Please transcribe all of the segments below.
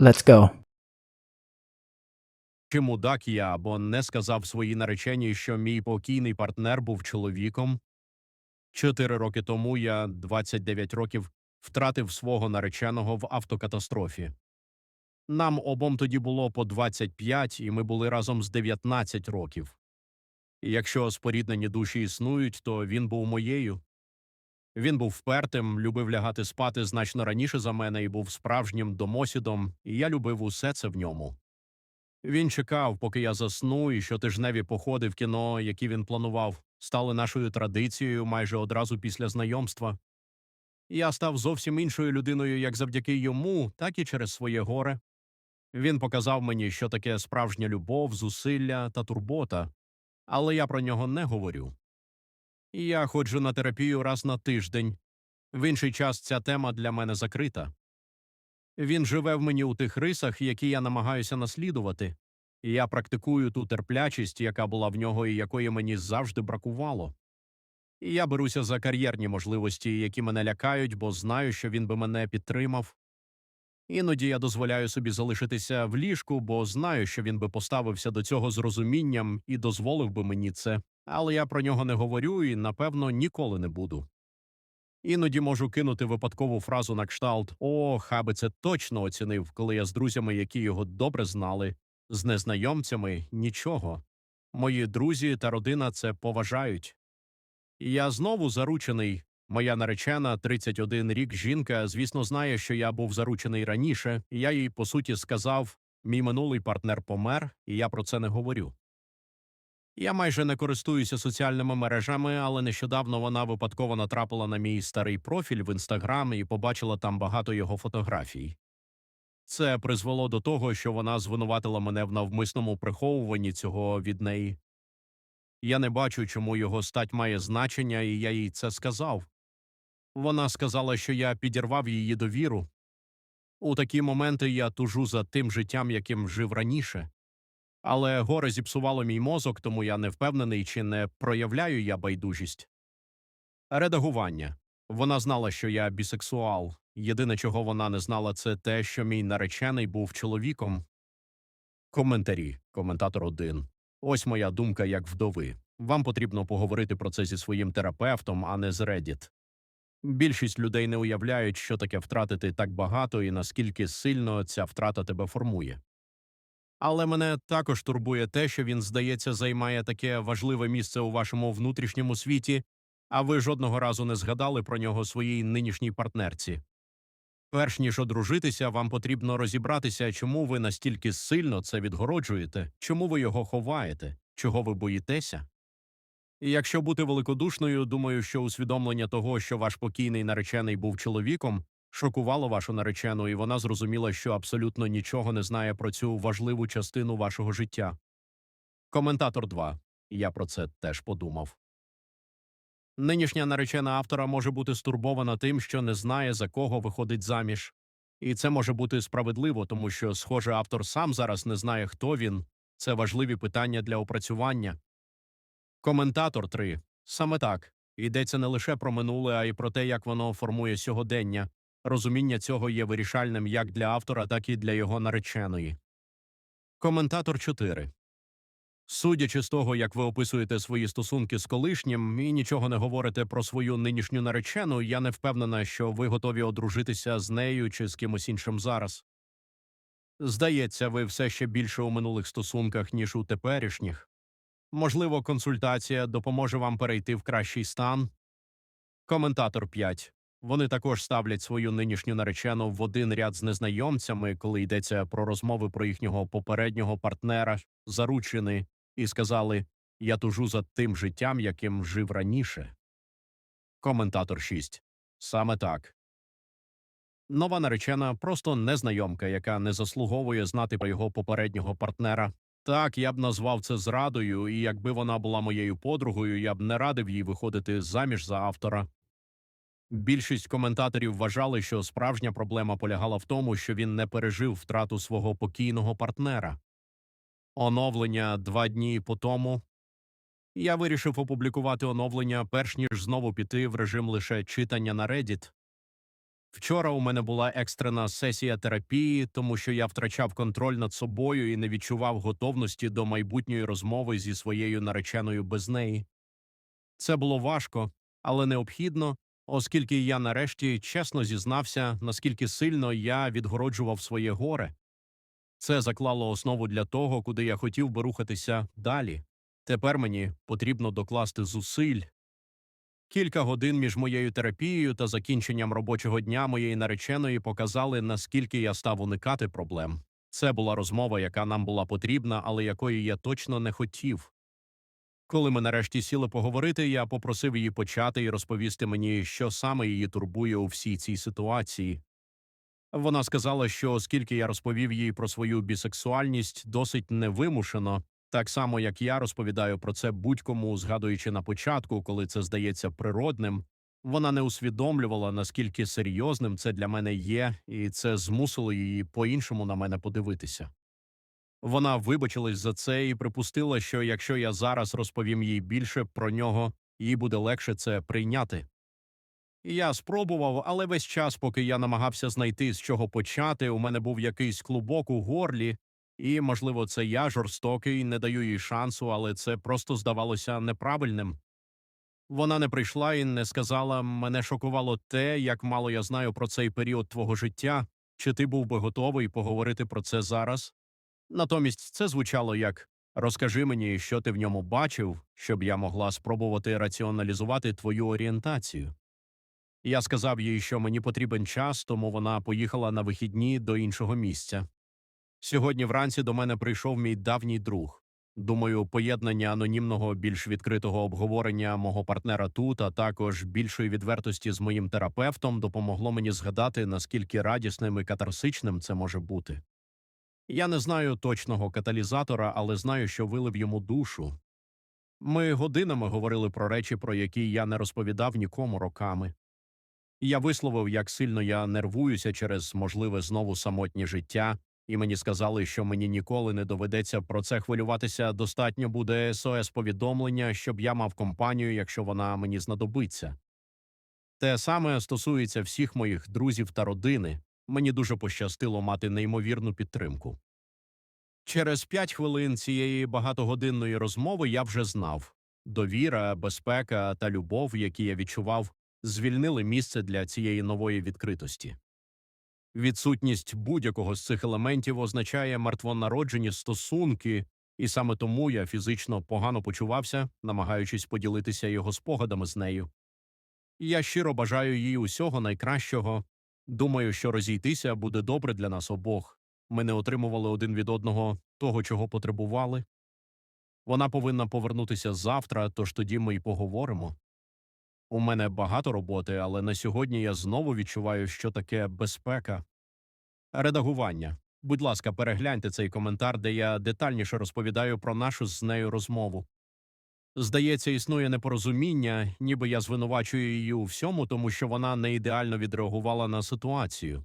Let's go. Чи мудак я або не сказав своїй нареченій, що мій покійний партнер був чоловіком? Чотири роки тому я, 29 років, втратив свого нареченого в автокатастрофі. Нам обом тоді було по 25, і ми були разом з 19 років. Якщо споріднені душі існують, то він був моєю. Він був впертим, любив лягати спати значно раніше за мене і був справжнім домосідом, і я любив усе це в ньому. Він чекав, поки я засну, і щотижневі походи в кіно, які він планував, стали нашою традицією майже одразу після знайомства. Я став зовсім іншою людиною як завдяки йому, так і через своє горе. Він показав мені, що таке справжня любов, зусилля та турбота, але я про нього не говорю. Я ходжу на терапію раз на тиждень. В інший час ця тема для мене закрита. Він живе в мені у тих рисах, які я намагаюся наслідувати, і я практикую ту терплячість, яка була в нього і якої мені завжди бракувало. Я беруся за кар'єрні можливості, які мене лякають, бо знаю, що він би мене підтримав. Іноді я дозволяю собі залишитися в ліжку, бо знаю, що він би поставився до цього з розумінням і дозволив би мені це, але я про нього не говорю і, напевно, ніколи не буду. Іноді можу кинути випадкову фразу на кшталт О, хаби це точно оцінив, коли я з друзями, які його добре знали, з незнайомцями нічого. Мої друзі та родина це поважають. Я знову заручений. Моя наречена, 31 рік жінка, звісно, знає, що я був заручений раніше, і я їй, по суті, сказав мій минулий партнер помер, і я про це не говорю. Я майже не користуюся соціальними мережами, але нещодавно вона випадково натрапила на мій старий профіль в інстаграм і побачила там багато його фотографій. Це призвело до того, що вона звинуватила мене в навмисному приховуванні цього від неї. Я не бачу, чому його стать має значення, і я їй це сказав. Вона сказала, що я підірвав її довіру. У такі моменти я тужу за тим життям, яким жив раніше. Але горе зіпсувало мій мозок, тому я не впевнений, чи не проявляю я байдужість. Редагування. Вона знала, що я бісексуал. Єдине, чого вона не знала, це те, що мій наречений був чоловіком. Коментарі. Коментатор 1. Ось моя думка як вдови. Вам потрібно поговорити про це зі своїм терапевтом, а не з Reddit. Більшість людей не уявляють, що таке втратити так багато і наскільки сильно ця втрата тебе формує. Але мене також турбує те, що він, здається, займає таке важливе місце у вашому внутрішньому світі, а ви жодного разу не згадали про нього своїй нинішній партнерці. Перш ніж одружитися, вам потрібно розібратися, чому ви настільки сильно це відгороджуєте, чому ви його ховаєте, чого ви боїтеся. І якщо бути великодушною, думаю, що усвідомлення того, що ваш покійний наречений був чоловіком, шокувало вашу наречену, і вона зрозуміла, що абсолютно нічого не знає про цю важливу частину вашого життя. Коментатор 2. Я про це теж подумав. Нинішня наречена автора може бути стурбована тим, що не знає, за кого виходить заміж. І це може бути справедливо, тому що, схоже, автор сам зараз не знає, хто він. Це важливі питання для опрацювання. Коментатор 3. Саме так. Йдеться не лише про минуле, а й про те, як воно формує сьогодення. Розуміння цього є вирішальним як для автора, так і для його нареченої. Коментатор 4. Судячи з того, як ви описуєте свої стосунки з колишнім і нічого не говорите про свою нинішню наречену, я не впевнена, що ви готові одружитися з нею чи з кимось іншим зараз. Здається, ви все ще більше у минулих стосунках, ніж у теперішніх. Можливо, консультація допоможе вам перейти в кращий стан. Коментатор 5. Вони також ставлять свою нинішню наречену в один ряд з незнайомцями, коли йдеться про розмови про їхнього попереднього партнера, заручини, і сказали Я тужу за тим життям, яким жив раніше. Коментатор 6. Саме так. Нова наречена просто незнайомка, яка не заслуговує знати про його попереднього партнера. Так, я б назвав це зрадою, і якби вона була моєю подругою, я б не радив їй виходити заміж за автора. Більшість коментаторів вважали, що справжня проблема полягала в тому, що він не пережив втрату свого покійного партнера. Оновлення два дні по тому. Я вирішив опублікувати оновлення, перш ніж знову піти в режим лише читання на Reddit. Вчора у мене була екстрена сесія терапії, тому що я втрачав контроль над собою і не відчував готовності до майбутньої розмови зі своєю нареченою без неї. Це було важко, але необхідно, оскільки я нарешті чесно зізнався, наскільки сильно я відгороджував своє горе. Це заклало основу для того, куди я хотів би рухатися далі. Тепер мені потрібно докласти зусиль. Кілька годин між моєю терапією та закінченням робочого дня моєї нареченої показали, наскільки я став уникати проблем. Це була розмова, яка нам була потрібна, але якої я точно не хотів. Коли ми нарешті сіли поговорити, я попросив її почати і розповісти мені, що саме її турбує у всій цій ситуації. Вона сказала, що оскільки я розповів їй про свою бісексуальність досить невимушено, так само як я розповідаю про це будь-кому, згадуючи на початку, коли це здається природним, вона не усвідомлювала, наскільки серйозним це для мене є, і це змусило її по-іншому на мене подивитися. Вона вибачилась за це і припустила, що якщо я зараз розповім їй більше про нього, їй буде легше це прийняти. Я спробував, але весь час, поки я намагався знайти з чого почати, у мене був якийсь клубок у горлі, і, можливо, це я жорстокий, не даю їй шансу, але це просто здавалося неправильним. Вона не прийшла і не сказала, мене шокувало те, як мало я знаю про цей період твого життя, чи ти був би готовий поговорити про це зараз. Натомість це звучало як розкажи мені, що ти в ньому бачив, щоб я могла спробувати раціоналізувати твою орієнтацію. Я сказав їй, що мені потрібен час, тому вона поїхала на вихідні до іншого місця. Сьогодні вранці до мене прийшов мій давній друг. Думаю, поєднання анонімного більш відкритого обговорення мого партнера тут, а також більшої відвертості з моїм терапевтом допомогло мені згадати, наскільки радісним і катарсичним це може бути. Я не знаю точного каталізатора, але знаю, що вилив йому душу. Ми годинами говорили про речі, про які я не розповідав нікому роками. Я висловив, як сильно я нервуюся через можливе знову самотнє життя, і мені сказали, що мені ніколи не доведеться про це хвилюватися. Достатньо буде СОС повідомлення, щоб я мав компанію, якщо вона мені знадобиться. Те саме стосується всіх моїх друзів та родини. Мені дуже пощастило мати неймовірну підтримку. Через п'ять хвилин цієї багатогодинної розмови я вже знав довіра, безпека та любов, які я відчував, звільнили місце для цієї нової відкритості. Відсутність будь-якого з цих елементів означає мертвонароджені стосунки, і саме тому я фізично погано почувався, намагаючись поділитися його спогадами з нею. Я щиро бажаю їй усього найкращого. Думаю, що розійтися буде добре для нас обох. Ми не отримували один від одного того, чого потребували. Вона повинна повернутися завтра, тож тоді ми й поговоримо. У мене багато роботи, але на сьогодні я знову відчуваю, що таке безпека. Редагування. Будь ласка, перегляньте цей коментар, де я детальніше розповідаю про нашу з нею розмову. Здається, існує непорозуміння, ніби я звинувачую її у всьому, тому що вона не ідеально відреагувала на ситуацію.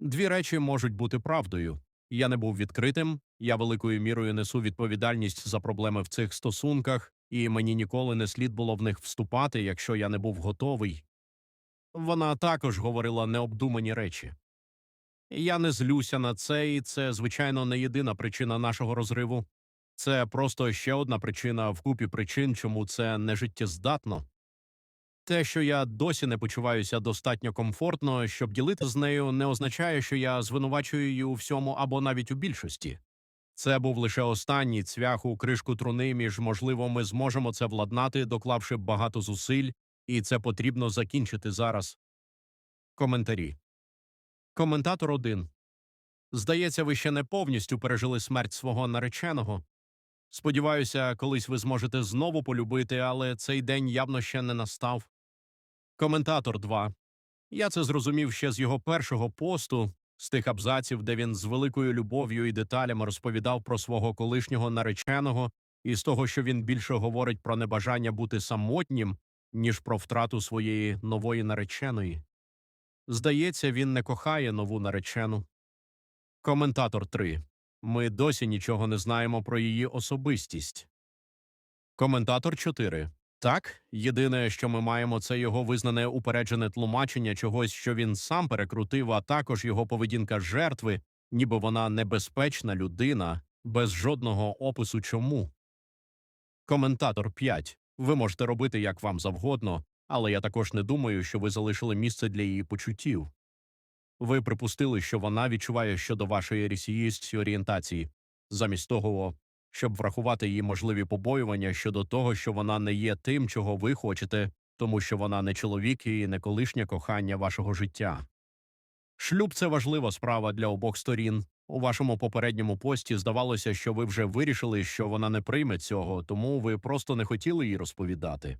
Дві речі можуть бути правдою. Я не був відкритим, я великою мірою несу відповідальність за проблеми в цих стосунках, і мені ніколи не слід було в них вступати, якщо я не був готовий. Вона також говорила необдумані речі. Я не злюся на це, і це, звичайно, не єдина причина нашого розриву. Це просто ще одна причина в купі причин, чому це не життєздатно. Те, що я досі не почуваюся достатньо комфортно, щоб ділити з нею, не означає, що я звинувачую її у всьому або навіть у більшості. Це був лише останній цвях у кришку труни, між можливо, ми зможемо це владнати, доклавши багато зусиль, і це потрібно закінчити зараз. Коментарі. Коментатор 1. Здається, ви ще не повністю пережили смерть свого нареченого. Сподіваюся, колись ви зможете знову полюбити, але цей день явно ще не настав. Коментатор 2. Я це зрозумів ще з його першого посту, з тих абзаців, де він з великою любов'ю і деталями розповідав про свого колишнього нареченого, і з того, що він більше говорить про небажання бути самотнім, ніж про втрату своєї нової нареченої. Здається, він не кохає нову наречену. Коментатор 3. Ми досі нічого не знаємо про її особистість. Коментатор 4. Так, єдине, що ми маємо, це його визнане упереджене тлумачення чогось, що він сам перекрутив, а також його поведінка жертви, ніби вона небезпечна людина, без жодного опису чому. Коментатор 5. Ви можете робити як вам завгодно, але я також не думаю, що ви залишили місце для її почуттів. Ви припустили, що вона відчуває щодо вашої рісіїстської орієнтації, замість того, щоб врахувати її можливі побоювання щодо того, що вона не є тим, чого ви хочете, тому що вона не чоловік і не колишнє кохання вашого життя. Шлюб це важлива справа для обох сторін. У вашому попередньому пості здавалося, що ви вже вирішили, що вона не прийме цього, тому ви просто не хотіли їй розповідати.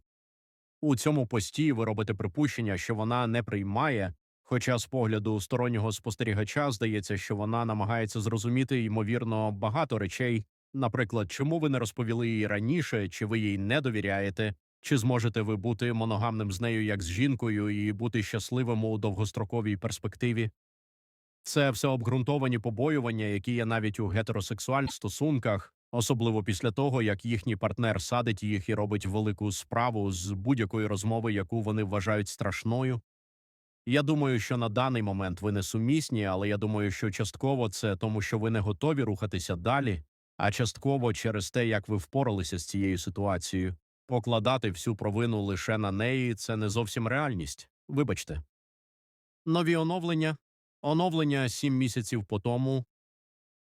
У цьому пості ви робите припущення, що вона не приймає, хоча з погляду стороннього спостерігача здається, що вона намагається зрозуміти ймовірно багато речей, наприклад, чому ви не розповіли їй раніше, чи ви їй не довіряєте, чи зможете ви бути моногамним з нею як з жінкою і бути щасливим у довгостроковій перспективі. Це все обґрунтовані побоювання, які є навіть у гетеросексуальних стосунках, особливо після того, як їхній партнер садить їх і робить велику справу з будь-якої розмови, яку вони вважають страшною. Я думаю, що на даний момент ви не сумісні, але я думаю, що частково це тому, що ви не готові рухатися далі, а частково через те, як ви впоралися з цією ситуацією. Покладати всю провину лише на неї це не зовсім реальність. Вибачте. Нові оновлення. Оновлення сім місяців по тому.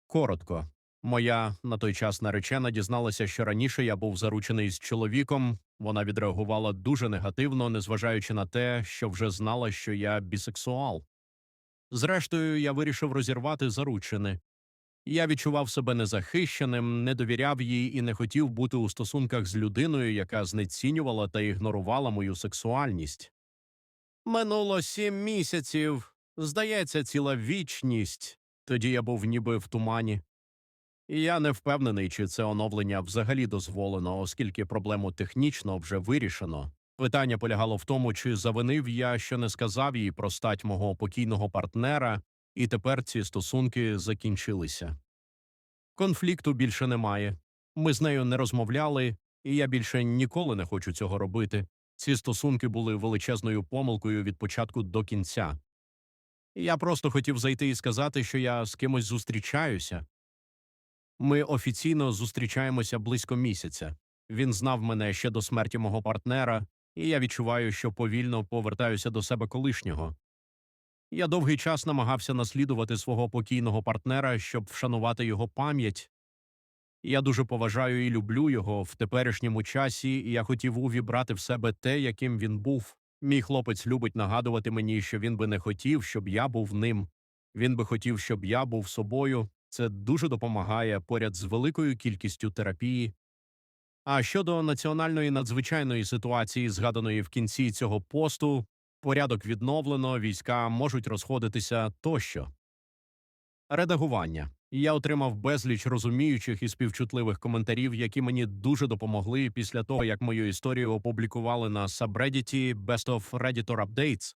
Коротко. Моя на той час наречена дізналася, що раніше я був заручений з чоловіком. Вона відреагувала дуже негативно, незважаючи на те, що вже знала, що я бісексуал. Зрештою, я вирішив розірвати заручини. Я відчував себе незахищеним, не довіряв їй і не хотів бути у стосунках з людиною, яка знецінювала та ігнорувала мою сексуальність. Минуло сім місяців, здається, ціла вічність. Тоді я був ніби в тумані. Я не впевнений, чи це оновлення взагалі дозволено, оскільки проблему технічно вже вирішено. Питання полягало в тому, чи завинив я, що не сказав їй про стать мого покійного партнера, і тепер ці стосунки закінчилися. Конфлікту більше немає. Ми з нею не розмовляли, і я більше ніколи не хочу цього робити. Ці стосунки були величезною помилкою від початку до кінця. Я просто хотів зайти і сказати, що я з кимось зустрічаюся. Ми офіційно зустрічаємося близько місяця. Він знав мене ще до смерті мого партнера, і я відчуваю, що повільно повертаюся до себе колишнього. Я довгий час намагався наслідувати свого покійного партнера, щоб вшанувати його пам'ять. Я дуже поважаю і люблю його в теперішньому часі, і я хотів увібрати в себе те, яким він був. Мій хлопець любить нагадувати мені, що він би не хотів, щоб я був ним. Він би хотів, щоб я був собою. Це дуже допомагає поряд з великою кількістю терапії. А щодо національної надзвичайної ситуації, згаданої в кінці цього посту, порядок відновлено, війська можуть розходитися тощо. Редагування. Я отримав безліч розуміючих і співчутливих коментарів, які мені дуже допомогли після того, як мою історію опублікували на сабреддіті Best of Redditor Updates.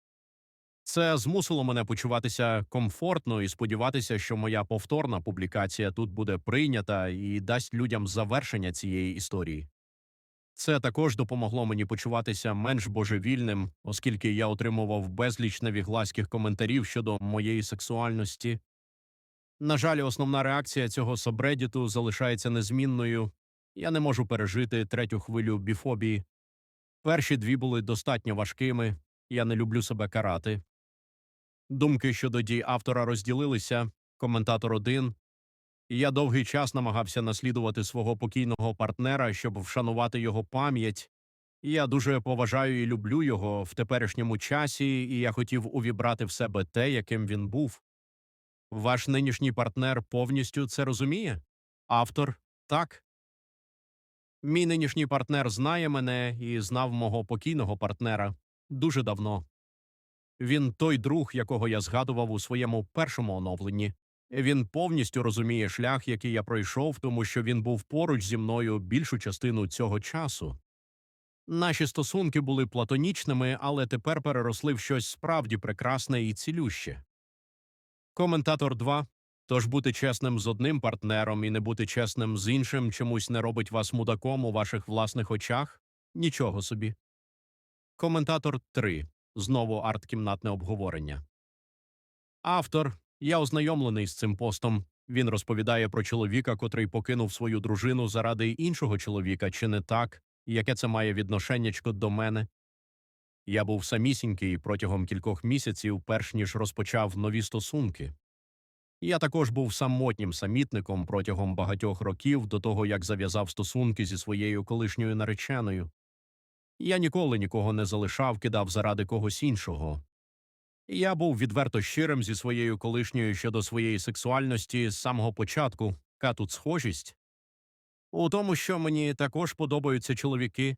Це змусило мене почуватися комфортно і сподіватися, що моя повторна публікація тут буде прийнята і дасть людям завершення цієї історії. Це також допомогло мені почуватися менш божевільним, оскільки я отримував безліч невіглаських коментарів щодо моєї сексуальності. На жаль, основна реакція цього сабреддіту залишається незмінною. Я не можу пережити третю хвилю біфобії. Перші дві були достатньо важкими, я не люблю себе карати. Думки щодо дій автора розділилися. Коментатор один. Я довгий час намагався наслідувати свого покійного партнера, щоб вшанувати його пам'ять. Я дуже поважаю і люблю його в теперішньому часі, і я хотів увібрати в себе те, яким він був. Ваш нинішній партнер повністю це розуміє? Автор так. Мій нинішній партнер знає мене і знав мого покійного партнера дуже давно. Він той друг, якого я згадував у своєму першому оновленні. Він повністю розуміє шлях, який я пройшов, тому що він був поруч зі мною більшу частину цього часу. Наші стосунки були платонічними, але тепер переросли в щось справді прекрасне і цілюще. Коментатор 2. Тож бути чесним з одним партнером і не бути чесним з іншим чомусь не робить вас мудаком у ваших власних очах? Нічого собі. Коментатор 3. Знову арт-кімнатне обговорення. Автор. Я ознайомлений з цим постом. Він розповідає про чоловіка, котрий покинув свою дружину заради іншого чоловіка, чи не так, яке це має відношеннячко до мене. Я був самісінький протягом кількох місяців, перш ніж розпочав нові стосунки. Я також був самотнім самітником протягом багатьох років до того, як зав'язав стосунки зі своєю колишньою нареченою. Я ніколи нікого не залишав, кидав заради когось іншого. Я був відверто щирим зі своєю колишньою щодо своєї сексуальності з самого початку. Ка тут схожість? У тому, що мені також подобаються чоловіки.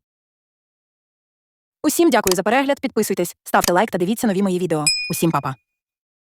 Усім дякую за перегляд. Підписуйтесь, ставте лайк та дивіться нові мої відео. Усім па-па.